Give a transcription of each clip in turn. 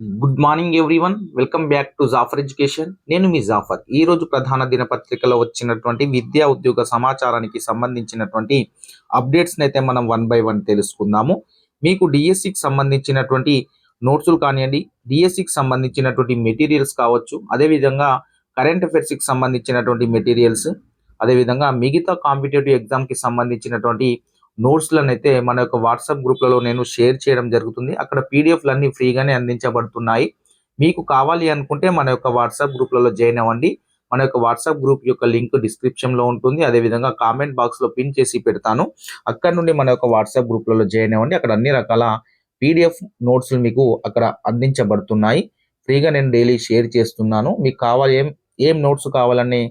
Good morning everyone welcome back to Jafar education నేను మీ జాఫర్ ఈ రోజు ప్రధాన దినపత్రికలో వచ్చినటువంటి విద్యా ఉద్యోగ సమాచారానికి సంబంధించినటువంటి అప్డేట్స్ని అయితే మనం వన్ బై వన్ తెలుసుకుందాము. మీకు డిఎస్సికి సంబంధించినటువంటి నోట్సులు కానివ్వండి డిఎస్సికి సంబంధించినటువంటి మెటీరియల్స్ కావచ్చు అదేవిధంగా కరెంట్ అఫైర్స్కి సంబంధించినటువంటి మెటీరియల్స్ అదేవిధంగా మిగతా కాంపిటేటివ్ ఎగ్జామ్కి సంబంధించినటువంటి నోట్స్లను అయితే మన యొక్క వాట్సాప్ గ్రూప్లలో నేను షేర్ చేయడం జరుగుతుంది. అక్కడ పీడిఎఫ్లు అన్ని ఫ్రీగానే అందించబడుతున్నాయి. మీకు కావాలి అనుకుంటే మన యొక్క వాట్సాప్ గ్రూప్లలో జాయిన్ అవ్వండి. మన యొక్క వాట్సాప్ గ్రూప్ యొక్క లింక్ డిస్క్రిప్షన్లో ఉంటుంది. అదేవిధంగా కామెంట్ బాక్స్లో పిన్ చేసి పెడతాను. అక్కడ నుండి మన యొక్క వాట్సాప్ గ్రూప్లలో జాయిన్ అవ్వండి. అక్కడ అన్ని రకాల పీడిఎఫ్ నోట్స్లు మీకు అక్కడ అందించబడుతున్నాయి. ఫ్రీగా నేను డైలీ షేర్ చేస్తున్నాను. మీకు కావాలి ఏం ఏం నోట్స్ కావాలని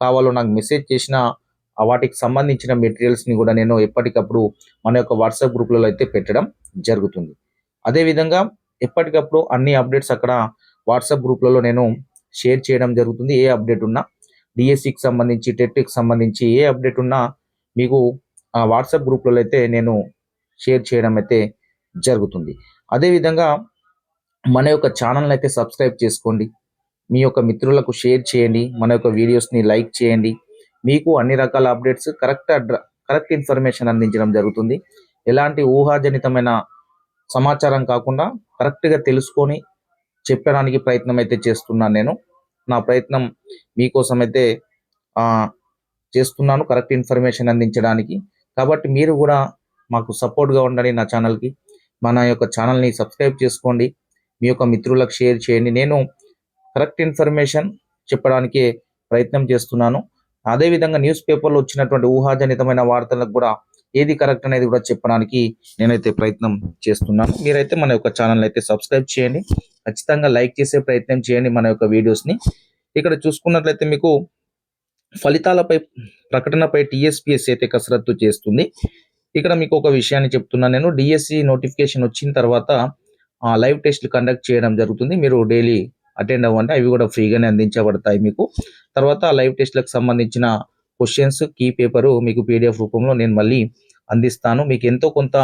కావాలో నాకు మెసేజ్ చేసిన వాటికి సంబంధించిన మెటీరియల్స్ని కూడా నేను ఎప్పటికప్పుడు మన యొక్క వాట్సాప్ గ్రూప్లలో అయితే పెట్టడం జరుగుతుంది. అదేవిధంగా ఎప్పటికప్పుడు అన్ని అప్డేట్స్ అక్కడ వాట్సాప్ గ్రూప్లలో నేను షేర్ చేయడం జరుగుతుంది. ఏ అప్డేట్ ఉన్నా డిఎస్సికి సంబంధించి టెట్కి సంబంధించి ఏ అప్డేట్ ఉన్నా మీకు ఆ వాట్సాప్ గ్రూప్లలో అయితే నేను షేర్ చేయడం అయితే జరుగుతుంది. అదేవిధంగా మన యొక్క ఛానల్ని అయితే సబ్స్క్రైబ్ చేసుకోండి. మీ యొక్క మిత్రులకు షేర్ చేయండి. మన యొక్క వీడియోస్ని లైక్ చేయండి. మీకు అన్ని రకాల అప్డేట్స్ కరెక్ట్ కరెక్ట్ ఇన్ఫర్మేషన్ అందించడం జరుగుతుంది. ఎలాంటి ఊహాజనితమైన సమాచారం కాకుండా కరెక్ట్గా తెలుసుకొని చెప్పడానికి ప్రయత్నం అయితే చేస్తున్నాను నేను. నా ప్రయత్నం మీకోసం అయితే చేస్తున్నాను కరెక్ట్ ఇన్ఫర్మేషన్ అందించడానికి. కాబట్టి మీరు కూడా మాకు సపోర్ట్గా ఉండండి నా ఛానల్కి మన యొక్క ఛానల్ని సబ్స్క్రైబ్ చేసుకోండి. మీ యొక్క మిత్రులకు షేర్ చేయండి. నేను కరెక్ట్ ఇన్ఫర్మేషన్ చెప్పడానికి ప్రయత్నం చేస్తున్నాను. అదేవిధంగా న్యూస్ పేపర్లో వచ్చినటువంటి ఊహాజనితమైన వార్తలకు కూడా ఏది కరెక్ట్ అనేది కూడా చెప్పడానికి నేనైతే ప్రయత్నం చేస్తున్నాను మీరైతే మన యొక్క ఛానల్ అయితే సబ్స్క్రైబ్ చేయండి. ఖచ్చితంగా లైక్ చేసే ప్రయత్నం చేయండి మన యొక్క వీడియోస్ని. ఇక్కడ చూసుకున్నట్లయితే మీకు ఫలితాలపై ప్రకటనపై టీఎస్పీఎస్ అయితే కసరత్తు చేస్తుంది. ఇక్కడ మీకు ఒక విషయాన్ని చెప్తున్నాను నేను. డిఎస్సి నోటిఫికేషన్ వచ్చిన తర్వాత లైవ్ టెస్ట్లు కండక్ట్ చేయడం జరుగుతుంది. మీరు డైలీ అటెండ్ అవ్వండి. అవి కూడా ఫ్రీగానే అందించబడతాయి మీకు. తర్వాత లైవ్ టెస్ట్లకు సంబంధించిన క్వశ్చన్స్ కీ పేపరు మీకు పీడిఎఫ్ రూపంలో నేను మళ్ళీ అందిస్తాను. మీకు ఎంతో కొంత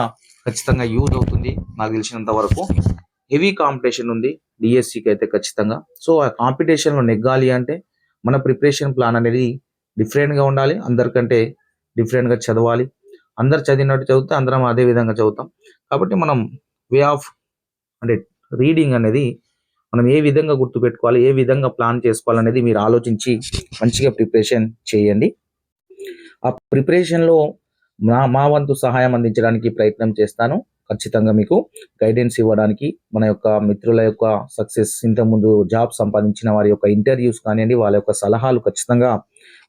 ఖచ్చితంగా యూజ్ అవుతుంది నాకు తెలిసినంత వరకు. హెవీ కాంపిటీషన్ ఉంది డిఎస్సికి అయితే ఖచ్చితంగా. సో ఆ కాంపిటీషన్లో నెగ్గాలి అంటే మన ప్రిపరేషన్ ప్లాన్ అనేది డిఫరెంట్గా ఉండాలి. అందరికంటే డిఫరెంట్గా చదవాలి. అందరు చదివినట్టు చదివితే అందరం అదే విధంగా చదువుతాం. కాబట్టి మనం వే ఆఫ్ అంటే రీడింగ్ అనేది మనం ఏ విధంగా గుర్తుపెట్టుకోవాలి ఏ విధంగా ప్లాన్ చేసుకోవాలనేది మీరు ఆలోచించి మంచిగా ప్రిపరేషన్ చేయండి. ఆ ప్రిపరేషన్లో నా మా వంతు సహాయం అందించడానికి ప్రయత్నం చేస్తాను. ఖచ్చితంగా మీకు గైడెన్స్ ఇవ్వడానికి మన యొక్క మిత్రుల యొక్క సక్సెస్ ఇంతకుముందు జాబ్ సంపాదించిన వారి యొక్క ఇంటర్వ్యూస్ కానివ్వండి వాళ్ళ యొక్క సలహాలు ఖచ్చితంగా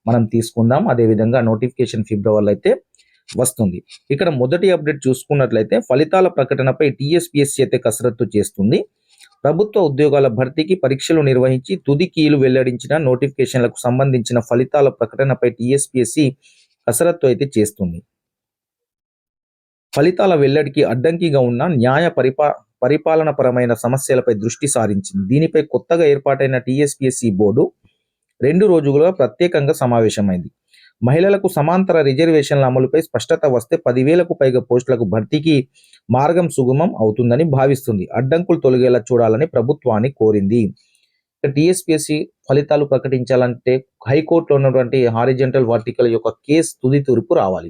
మనం తీసుకుందాం. అదేవిధంగా నోటిఫికేషన్ ఫిబ్రవరిలో అయితే వస్తుంది. ఇక్కడ మొదటి అప్డేట్ చూసుకున్నట్లయితే ఫలితాల ప్రకటనపై టీఎస్పీఎస్సీ అయితే కసరత్తు చేస్తుంది. ప్రభుత్వ ఉద్యోగాల భర్తీకి పరీక్షలు నిర్వహించి తుది కీలు వెల్లడించిన నోటిఫికేషన్లకు సంబంధించిన ఫలితాల ప్రకటనపై టీఎస్పీఎస్సీ కసరత్తు అయితే చేస్తుంది. ఫలితాల వెల్లడికి అడ్డంకిగా ఉన్న న్యాయ పరిపా పరిపాలనపరమైన సమస్యలపై దృష్టి సారించింది. దీనిపై కొత్తగా ఏర్పాటైన టీఎస్పీఎస్సీ బోర్డు రెండు రోజులుగా ప్రత్యేకంగా సమావేశమైంది. మహిళలకు సమాంతర రిజర్వేషన్ల అమలుపై స్పష్టత వస్తే పదివేలకు పైగా పోస్టులకు భర్తీకి మార్గం సుగమం అవుతుందని భావిస్తుంది. అడ్డంకులు తొలగేలా చూడాలని ప్రభుత్వాన్ని కోరింది. టీఎస్పీఎస్సీ ఫలితాలు ప్రకటించాలంటే హైకోర్టులో ఉన్నటువంటి హారిజెంటల్ వర్టికల్ యొక్క కేసు తుది తీర్పు రావాలి.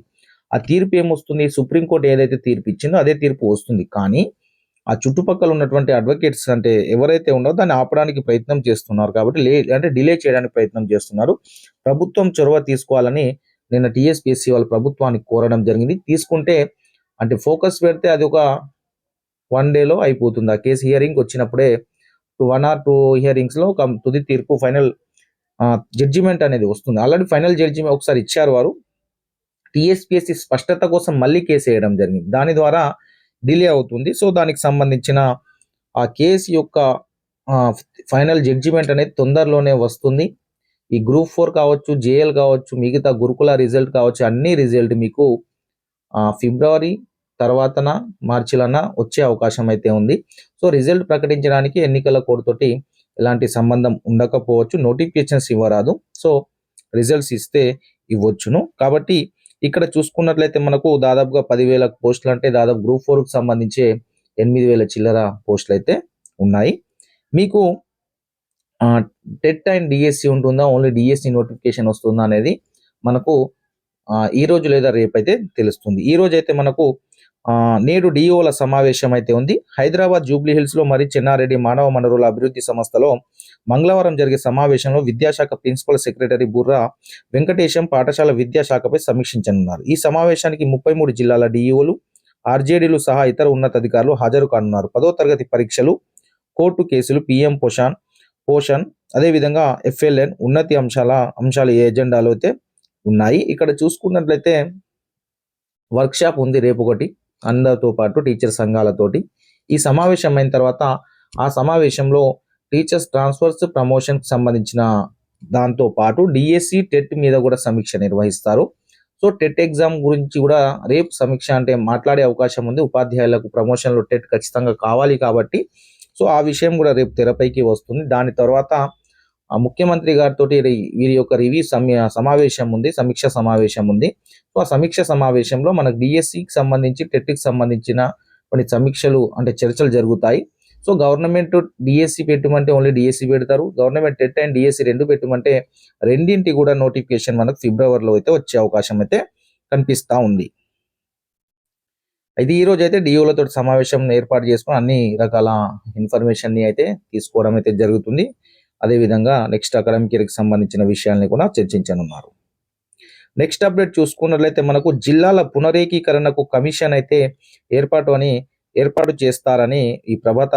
ఆ తీర్పు ఏమొస్తుంది? సుప్రీంకోర్టు ఏదైతే తీర్పు ఇచ్చిందో అదే తీర్పు వస్తుంది. కానీ ఆ చుట్టుపక్కల ఉన్నటువంటి అడ్వకేట్స్ అంటే ఎవరైతే ఉన్నారో దాన్ని ఆపడానికి ప్రయత్నం చేస్తున్నారు కాబట్టి లే అంటే డిలే చేయడానికి ప్రయత్నం చేస్తున్నారు. ప్రభుత్వం చొరవ తీసుకోవాలని నిన్న టీఎస్పీఎస్సీ వాళ్ళ ప్రభుత్వానికి కోరడం జరిగింది. తీసుకుంటే అంటే ఫోకస్ పెడితే అది ఒక వన్ డేలో అయిపోతుంది. ఆ కేసు హియరింగ్ వచ్చినప్పుడే వన్ ఆర్ టూ హియరింగ్స్లో ఒక తుది తీర్పు ఫైనల్ జడ్జిమెంట్ అనేది వస్తుంది. ఆల్రెడీ ఫైనల్ జడ్జిమెంట్ ఒకసారి ఇచ్చారు వారు. టీఎస్పీఎస్సీ స్పష్టత కోసం మళ్ళీ కేసు వేయడం జరిగింది. దాని ద్వారా డిలే అవుతుంది. సో దానికి సంబంధించిన ఆ కేసు యొక్క ఫైనల్ జడ్జిమెంట్ అనేది తొందరలోనే వస్తుంది. ఈ గ్రూప్ ఫోర్ కావచ్చు జేఎల్ కావచ్చు మిగతా గురుకుల రిజల్ట్ కావచ్చు అన్ని రిజల్ట్ మీకు ఫిబ్రవరి తర్వాతన మార్చిలన వచ్చే అవకాశం అయితే ఉంది. సో రిజల్ట్ ప్రకటించడానికి ఎన్నికల కోడ్ తోటి ఎలాంటి సంబంధం ఉండకపోవచ్చు. నోటిఫికేషన్స్ ఇవ్వరాదు. సో రిజల్ట్స్ ఇస్తే ఇవ్వచ్చును. కాబట్టి ఇక్కడ చూసుకున్నట్లయితే మనకు దాదాపుగా పదివేల పోస్టులు అంటే దాదాపు గ్రూప్ ఫోర్కి సంబంధించి ఎనిమిది వేల చిల్లర పోస్టులు అయితే ఉన్నాయి. మీకు టెట్ అండ్ డిఎస్సి ఉంటుందా? ఓన్లీ డిఎస్సి నోటిఫికేషన్ వస్తుందా అనేది మనకు ఈ రోజు లేదా రేపు అయితే తెలుస్తుంది. ఈ రోజు అయితే మనకు నేడు డిఓల సమావేశం అయితే ఉంది. హైదరాబాద్ జూబ్లీ హిల్స్లో మరి చెన్నారెడ్డి మానవ వనరుల అభివృద్ధి సంస్థలో మంగళవారం జరిగే సమావేశంలో విద్యాశాఖ ప్రిన్సిపల్ సెక్రటరీ బుర్రా వెంకటేశం పాఠశాల విద్యాశాఖపై సమీక్షించనున్నారు. ఈ సమావేశానికి ముప్పై మూడు జిల్లాల డిఈఓలు ఆర్జేడీలు సహా ఇతర ఉన్నతాధికారులు హాజరు కానున్నారు. పదో తరగతి పరీక్షలు కోర్టు కేసులు పిఎం పోషాన్ పోషన్ అదేవిధంగా ఎఫ్ఎల్ఎన్ ఉన్నతి అంశాల అంశాలు ఏ ఎజెండాలో అయితే ఉన్నాయి. ఇక్కడ చూసుకున్నట్లయితే వర్క్షాప్ ఉంది రేపు ఒకటి. అందరితో పాటు టీచర్ సంఘాలతోటి ఈ సమావేశం అయిన తర్వాత ఆ సమావేశంలో టీచర్స్ ట్రాన్స్ఫర్స్ ప్రమోషన్కి సంబంధించిన దాంతో పాటు డిఎస్సి టెట్ మీద కూడా సమీక్ష నిర్వహిస్తారు. సో టెట్ ఎగ్జామ్ గురించి కూడా రేపు సమీక్ష అంటే మాట్లాడే అవకాశం ఉంది. ఉపాధ్యాయులకు ప్రమోషన్లో టెట్ ఖచ్చితంగా కావాలి కాబట్టి. సో ఆ విషయం కూడా రేపు తెరపైకి వస్తుంది. దాని తర్వాత ముఖ్యమంత్రి గారితో వీరి యొక్క రివ్యూ సమయ సమావేశం ఉంది సమీక్ష సమావేశం ఉంది. సో ఆ సమీక్ష సమావేశంలో మనకు డిఎస్సికి సంబంధించి టెట్కి సంబంధించిన కొన్ని సమీక్షలు అంటే చర్చలు జరుగుతాయి. సో గవర్నమెంట్ డిఎస్సి పెట్టమంటే ఓన్లీ డిఎస్సి పెడతారు. గవర్నమెంట్ టెట్ అండ్ డిఎస్సి రెండు పెట్టమంటే రెండింటి కూడా నోటిఫికేషన్ మనకు ఫిబ్రవరిలో అయితే వచ్చే అవకాశం అయితే కనిపిస్తూ ఉంది. అయితే ఈ అయితే డిఓలతో సమావేశం ఏర్పాటు చేసుకుని అన్ని రకాల ఇన్ఫర్మేషన్ని అయితే తీసుకోవడం అయితే జరుగుతుంది. అదేవిధంగా నెక్స్ట్ అకాడమిక్ ఇయర్కి సంబంధించిన విషయాల్ని కూడా చర్చించనున్నారు. నెక్స్ట్ అప్డేట్ చూసుకున్నట్లయితే మనకు జిల్లాల పునరేకీకరణకు కమిషన్ అయితే ఏర్పాటు అని ఏర్పాటు చేస్తారని ఈ ప్రభాత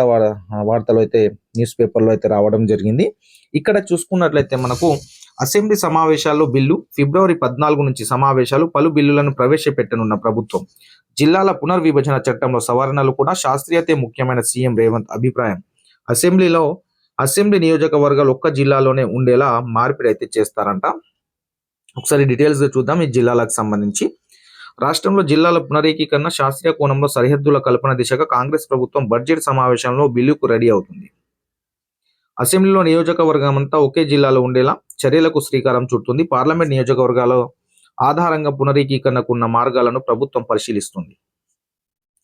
వార్తలో అయితే న్యూస్ పేపర్లో అయితే రావడం జరిగింది. ఇక్కడ చూసుకున్నట్లయితే మనకు అసెంబ్లీ సమావేశాల్లో బిల్లు ఫిబ్రవరి పద్నాలుగు నుంచి సమావేశాలు పలు బిల్లులను ప్రవేశపెట్టనున్న ప్రభుత్వం. జిల్లాల పునర్విభజన చట్టంలో సవరణలు కూడా శాస్త్రీయతే ముఖ్యమైన సీఎం రేవంత్ అభిప్రాయం. అసెంబ్లీలో అసెంబ్లీ నియోజకవర్గాలు ఒక్క జిల్లాలోనే ఉండేలా మార్పిడి అయితే చేస్తారంట. ఒకసారి డీటెయిల్స్ చూద్దాం ఈ జిల్లాలకు సంబంధించి. రాష్ట్రంలో జిల్లాల పునరేకీకరణ శాస్త్రీయ కోణంలో సరిహద్దుల కల్పన దిశగా కాంగ్రెస్ ప్రభుత్వం బడ్జెట్ సమావేశంలో బిల్లుకు రెడీ అవుతుంది. అసెంబ్లీలో నియోజకవర్గం అంతా ఒకే జిల్లాలో ఉండేలా చర్యలకు శ్రీకారం చుడుతుంది. పార్లమెంట్ నియోజకవర్గాల ఆధారంగా పునరీకీకరణకు ఉన్న మార్గాలను ప్రభుత్వం పరిశీలిస్తుంది.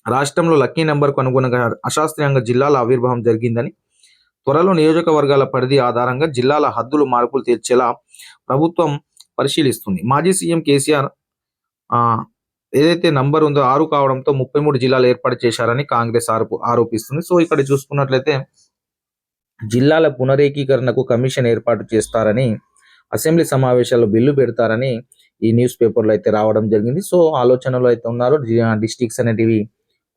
రాష్ట్రంలో లక్కీ నెంబర్కు అనుగుణంగా అశాస్త్రీయంగా జిల్లాల ఆవిర్భావం జరిగిందని త్వరలో నియోజకవర్గాల పరిధి ఆధారంగా జిల్లాల హద్దులు మార్పులు తీర్చేలా ప్రభుత్వం పరిశీలిస్తుంది. మాజీ సీఎం కేసీఆర్ ఆ, ఏదైతే నంబర్ ఉందో ఆరు కావడంతో ముప్పై మూడు జిల్లాలు ఏర్పాటు చేశారని కాంగ్రెస్ ఆరోప ఆరోపిస్తుంది. సో ఇక్కడ చూసుకున్నట్లయితే జిల్లాల పునరేకీకరణకు కమిషన్ ఏర్పాటు చేస్తారని అసెంబ్లీ సమావేశాల్లో బిల్లు పెడతారని ఈ న్యూస్ పేపర్లో అయితే రావడం జరిగింది. సో ఆలోచనలో అయితే ఉన్నారు. డిస్టిక్స్ అనేటివి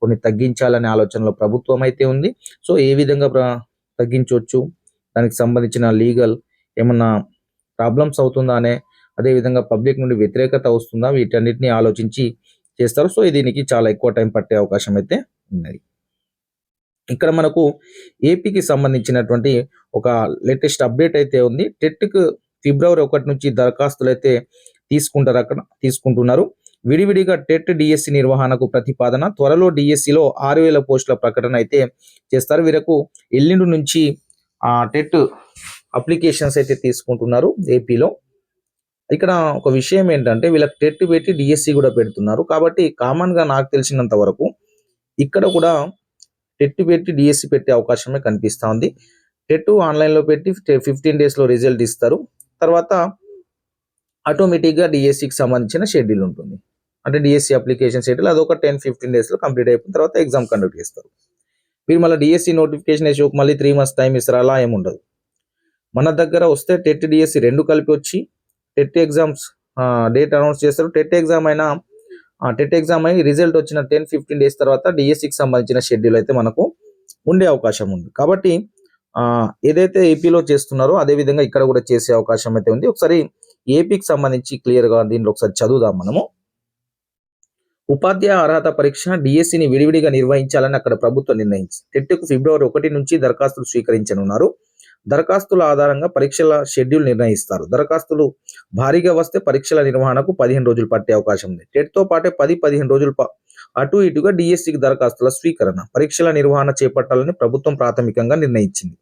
కొన్ని తగ్గించాలనే ఆలోచనలో ప్రభుత్వం అయితే ఉంది. సో ఏ విధంగా తగ్గించవచ్చు. దానికి సంబంధించిన లీగల్ ఏమన్నా ప్రాబ్లమ్స్ అవుతుందా అనే అదే విధంగా పబ్లిక్ నుండి వ్యతిరేకత వస్తుందా వీటన్నిటిని ఆలోచించి చేస్తారు. సో దీనికి చాలా ఎక్కువ టైం పట్టే అవకాశం అయితే ఉన్నది. ఇక్కడ మనకు ఏపీకి సంబంధించినటువంటి ఒక లేటెస్ట్ అప్డేట్ అయితే ఉంది. టెట్కు ఫిబ్రవరి ఒకటి నుంచి దరఖాస్తులు అయితే తీసుకుంటారు అక్కడ తీసుకుంటున్నారు. విడివిడిగా టెట్ డిఎస్సి నిర్వహణకు ప్రతిపాదన త్వరలో డిఎస్సిలో ఆరు వేల పోస్టుల ప్రకటన అయితే చేస్తారు. వీరకు ఎల్లుండి నుంచి ఆ టెట్ అప్లికేషన్స్ అయితే తీసుకుంటున్నారు ఏపీలో. ఇక్కడ ఒక విషయం ఏంటంటే వీళ్ళకి టెట్ పెట్టి డిఎస్సి కూడా పెడుతున్నారు. కాబట్టి కామన్గా నాకు తెలిసినంత వరకు ఇక్కడ కూడా టెట్ పెట్టి డిఎస్సి పెట్టే అవకాశమే కనిపిస్తూ ఉంది. టెట్ ఆన్లైన్లో పెట్టి ఫిఫ్టీన్ డేస్లో రిజల్ట్ ఇస్తారు. తర్వాత ఆటోమేటిక్గా డిఎస్సికి సంబంధించిన షెడ్యూల్ ఉంటుంది. అంటే డిఎస్సి అప్లికేషన్ షెడ్యూల్ అదొక టెన్ ఫిఫ్టీన్ డేస్లో కంప్లీట్ అయిపోయిన తర్వాత ఎగ్జామ్ కండక్ట్ చేస్తారు. మీరు మళ్ళీ డిఎస్సి నోటిఫికేషన్ వేసి ఒక మళ్ళీ త్రీ మంత్స్ టైం ఇస్తారు? అలా ఏముండదు మన దగ్గర వస్తే టెట్ డిఎస్సి రెండు కలిపి వచ్చి టెట్ ఎగ్జామ్స్ డేట్ అనౌన్స్ చేస్తారు. టెట్ ఎగ్జామ్ అయినా టెట్ ఎగ్జామ్ అయి రిజల్ట్ వచ్చిన టెన్ ఫిఫ్టీన్ డేస్ తర్వాత డిఎస్సికి సంబంధించిన షెడ్యూల్ అయితే మనకు ఉండే అవకాశం ఉంది. కాబట్టి ఏదైతే ఏపీలో చేస్తున్నారో అదే విధంగా ఇక్కడ కూడా చేసే అవకాశం అయితే ఉంది. ఒకసారి ఏపీకి సంబంధించి క్లియర్గా దీనిలో ఒకసారి చదువుదాం మనము. ఉపాధ్యాయ అర్హత పరీక్ష డిఎస్సిని విడివిడిగా నిర్వహించాలని అక్కడ ప్రభుత్వం నిర్ణయించింది. టెట్కు ఫిబ్రవరి ఒకటి నుంచి దరఖాస్తులు స్వీకరించనున్నారు. దరఖాస్తుల ఆధారంగా పరీక్షల షెడ్యూల్ నిర్ణయిస్తారు. దరఖాస్తులు భారీగా వస్తే పరీక్షల నిర్వహణకు పదిహేను రోజులు పట్టే అవకాశం ఉంది. టెట్తో పాటే పది పదిహేను రోజులు అటు ఇటుగా డిఎస్సికి దరఖాస్తుల స్వీకరణ పరీక్షల నిర్వహణ చేపట్టాలని ప్రభుత్వం ప్రాథమికంగా నిర్ణయించింది.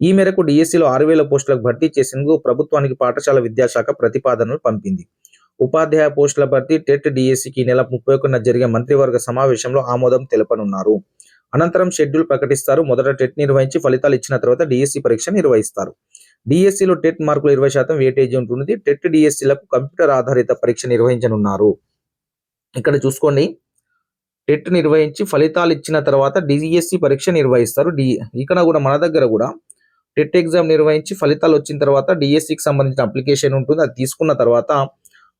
ఈ మేరకు డిఎస్సిలో ఆరు వేల పోస్టులకు భర్తీ చేసేందుకు ప్రభుత్వానికి పాఠశాల విద్యాశాఖ ప్రతిపాదనలు పంపింది. ఉపాధ్యాయ పోస్టుల భర్తీ టెట్ డిఎస్సికి నెల ముప్పై ఒకటిన జరిగే మంత్రివర్గ సమావేశంలో ఆమోదం తెలపనున్నారు. అనంతరం షెడ్యూల్ ప్రకటిస్తారు. మొదట టెట్ నిర్వహించి ఫలితాలు ఇచ్చిన తర్వాత డిఎస్సి పరీక్ష నిర్వహిస్తారు. డిఎస్సిలో టెట్ మార్కులు ఇరవై శాతం వేటేజీ ఉంటుంది టెట్ డిఎస్సిలకు కంప్యూటర్ ఆధారిత పరీక్ష నిర్వహించనున్నారు. ఇక్కడ చూసుకోండి. టెట్ నిర్వహించి ఫలితాలు ఇచ్చిన తర్వాత డిఎస్సి పరీక్ష నిర్వహిస్తారు. డి ఇక్కడ కూడా మన దగ్గర కూడా టెట్ ఎగ్జామ్ నిర్వహించి ఫలితాలు వచ్చిన తర్వాత డిఎస్సికి సంబంధించిన అప్లికేషన్ ఉంటుంది. అది తీసుకున్న తర్వాత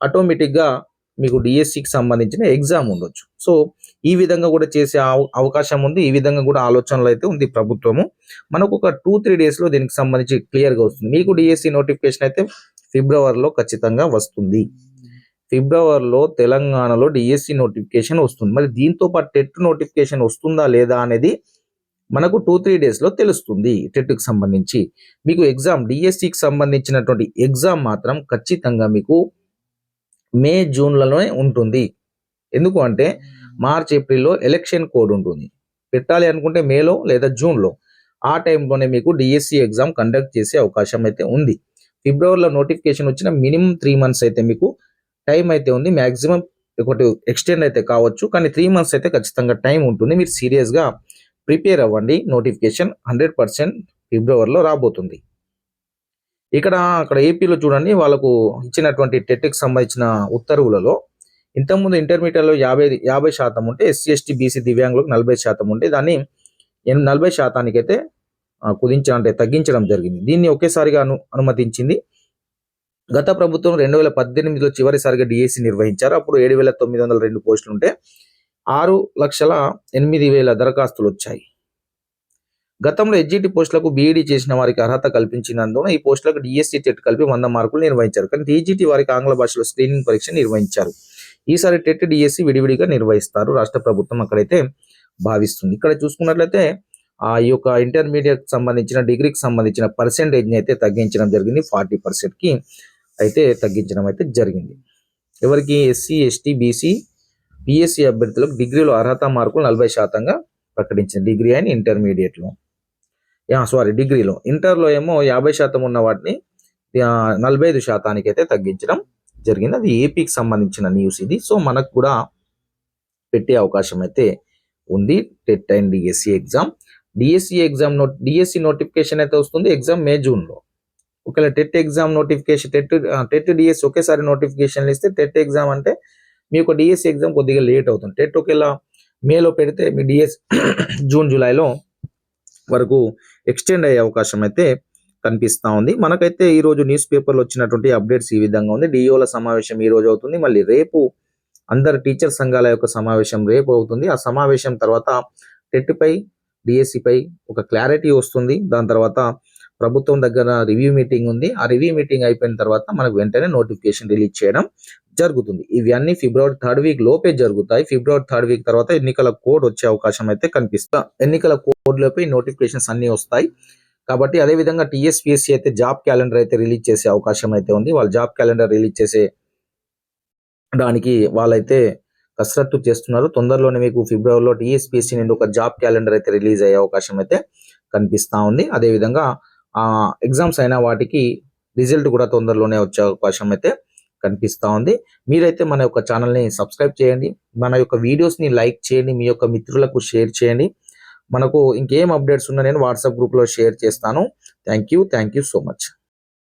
ఆటోమేటిక్గా మీకు డిఎస్సికి సంబంధించిన ఎగ్జామ్ ఉండొచ్చు. సో ఈ విధంగా కూడా చేసే అవ- అవకాశం ఉంది. ఈ విధంగా కూడా ఆలోచనలు అయితే ఉంది ప్రభుత్వము. మనకు ఒక టూ త్రీ డేస్లో దీనికి సంబంధించి క్లియర్గా వస్తుంది. మీకు డిఎస్సి నోటిఫికేషన్ అయితే ఫిబ్రవరిలో ఖచ్చితంగా వస్తుంది. ఫిబ్రవరిలో తెలంగాణలో డిఎస్సి నోటిఫికేషన్ వస్తుంది. మరి దీంతో పాటు టెట్ నోటిఫికేషన్ వస్తుందా లేదా అనేది మనకు టూ త్రీ డేస్లో తెలుస్తుంది టెట్కి సంబంధించి. మీకు ఎగ్జామ్ డిఎస్సికి సంబంధించినటువంటి ఎగ్జామ్ మాత్రం ఖచ్చితంగా మీకు మే జూన్లలోనే ఉంటుంది. ఎందుకు అంటే మార్చ్ ఏప్రిల్లో ఎలక్షన్ కోడ్ ఉంటుంది. పెట్టాలి అనుకుంటే మేలో లేదా జూన్లో. ఆ టైంలోనే మీకు డిఎస్సి ఎగ్జామ్ కండక్ట్ చేసే అవకాశం అయితే ఉంది. ఫిబ్రవరిలో నోటిఫికేషన్ వచ్చిన మినిమం త్రీ మంత్స్ అయితే మీకు టైం అయితే ఉంది. మ్యాక్సిమం ఒకటి ఎక్స్టెండ్ అయితే కావచ్చు. కానీ త్రీ మంత్స్ అయితే ఖచ్చితంగా టైం ఉంటుంది. మీరు సీరియస్గా ప్రిపేర్ అవ్వండి. నోటిఫికేషన్ హండ్రెడ్ పర్సెంట్ ఫిబ్రవరిలో రాబోతుంది. ఇక్కడ అక్కడ ఏపీలో చూడండి వాళ్ళకు ఇచ్చినటువంటి టెట్కి సంబంధించిన ఉత్తర్వులలో ఇంతకుముందు ఇంటర్మీడియట్లో యాభై యాభై శాతం ఉంటే ఎస్సీ ఎస్టీ బీసీ దివ్యాంగులకు నలభై శాతం ఉంటే దాన్ని నలభై శాతానికైతే ఆ, కుదించడం అంటే తగ్గించడం జరిగింది. దీన్ని ఒకేసారిగా అను అనుమతించింది. గత ప్రభుత్వం రెండు వేల పద్దెనిమిదిలో చివరిసారిగా డిఎస్సి నిర్వహించారు. అప్పుడు ఏడు వేల తొమ్మిది వందల రెండు పోస్టులు ఉంటే ఆరు లక్షల ఎనిమిది వేల దరఖాస్తులు వచ్చాయి గతంలో ఎడ్జిటి పోస్టులకు బీఈడీ చేసిన వారికి అర్హత కల్పించినందున ఈ పోస్టులకు డిఎస్సి టెట్ కలిపి వంద మార్కులు నిర్వహించారు. కానీ టీజీటీ వారికి ఆంగ్ల భాషలో స్క్రీనింగ్ పరీక్ష నిర్వహించారు. ఈసారి టెట్ డిఎస్సి విడివిడిగా నిర్వహిస్తారు. రాష్ట్ర ప్రభుత్వం అక్కడైతే భావిస్తుంది. ఇక్కడ చూసుకున్నట్లయితే ఆ యొక్క ఇంటర్మీడియట్ సంబంధించిన డిగ్రీకి సంబంధించిన పర్సెంటేజ్ని అయితే తగ్గించడం జరిగింది. ఫార్టీ కి అయితే తగ్గించడం అయితే జరిగింది. ఎవరికి ఎస్సీ ఎస్టీ బీసీ పిఎస్సీ అభ్యర్థులకు డిగ్రీలో అర్హత మార్కులు నలభై శాతంగా ప్రకటించింది డిగ్రీ అండ్ ఇంటర్మీడియట్లో. సారీ డిగ్రీలో. ఇంటర్లో ఏమో యాభై శాతం ఉన్న వాటిని నలభై ఐదు శాతానికి అయితే తగ్గించడం జరిగింది. అది ఏపీకి సంబంధించిన న్యూస్ ఇది. సో మనకు కూడా పెట్టే అవకాశం అయితే ఉంది. TET and DSC exam. DSC exam note DSC notification అయితే వస్తుంది ఎగ్జామ్ మే జూన్లో. ఒకవేళ TET exam notification TET TET DSC ఒకేసారి నోటిఫికేషన్ ఇస్తే టెట్ ఎగ్జామ్ అంటే మీ యొక్క డిఎస్సి ఎగ్జామ్ కొద్దిగా లేట్ అవుతుంది. టెట్ ఒకవేళ మేలో పెడితే మీ డిఎస్ జూన్ జూలైలో వరకు ఎక్స్టెండ్ అయ్యే అవకాశం అయితే కనిపిస్తా ఉంది. మనకైతే ఈ రోజు న్యూస్ పేపర్లో వచ్చినటువంటి అప్డేట్స్ ఈ విధంగా ఉంది. డిఓల సమావేశం ఈ రోజు అవుతుంది. మళ్ళీ రేపు అందరు టీచర్ సంఘాల యొక్క సమావేశం రేపు అవుతుంది. ఆ సమావేశం తర్వాత టెట్ పై డిఎస్సి పై ఒక క్లారిటీ వస్తుంది. దాని తర్వాత ప్రభుత్వం దగ్గర రివ్యూ మీటింగ్ ఉంది. ఆ రివ్యూ మీటింగ్ అయిపోయిన తర్వాత మనకు వెంటనే నోటిఫికేషన్ రిలీజ్ చేయడం జరుగుతుంది. ఇవన్నీ ఫిబ్రవరి థర్డ్ వీక్ లోపే జరుగుతాయి. ఫిబ్రవరి థర్డ్ వీక్ తర్వాత ఎన్నికల కోడ్ వచ్చే అవకాశం అయితే కనిపిస్తా ఎన్నికల బోర్డులపై నోటిఫికేషన్స్ అన్ని వస్తాయి. కాబట్టి అదే విధంగా టీఎస్పీఎస్సీ అయితే జాబ్ క్యాలెండర్ అయితే రిలీజ్ చేసే అవకాశం అయితే ఉంది. వాళ్ళు జాబ్ క్యాలెండర్ రిలీజ్ చేసే దానికి వాళ్ళైతే కసరత్తు చేస్తున్నారు. తొందరలోనే మీకు ఫిబ్రవరిలో టీఎస్పీఎస్సీ నుండి ఒక జాబ్ క్యాలెండర్ అయితే రిలీజ్ అయ్యే అవకాశం అయితే కనిపిస్తా ఉంది. అదే విధంగా ఎగ్జామ్స్ అయిన వాటికి రిజల్ట్ కూడా తొందరలోనే వచ్చే అవకాశం అయితే కనిపిస్తా ఉంది. మీరైతే మన యొక్క ఛానల్ని సబ్స్క్రైబ్ చేయండి. మన యొక్క వీడియోస్ని లైక్ చేయండి. మీ యొక్క మిత్రులకు షేర్ చేయండి. మనకు ఇంకేం అప్డేట్స్ ఉన్నా నేను వాట్సాప్ గ్రూప్లో షేర్ చేస్తాను. Thank you thank you so much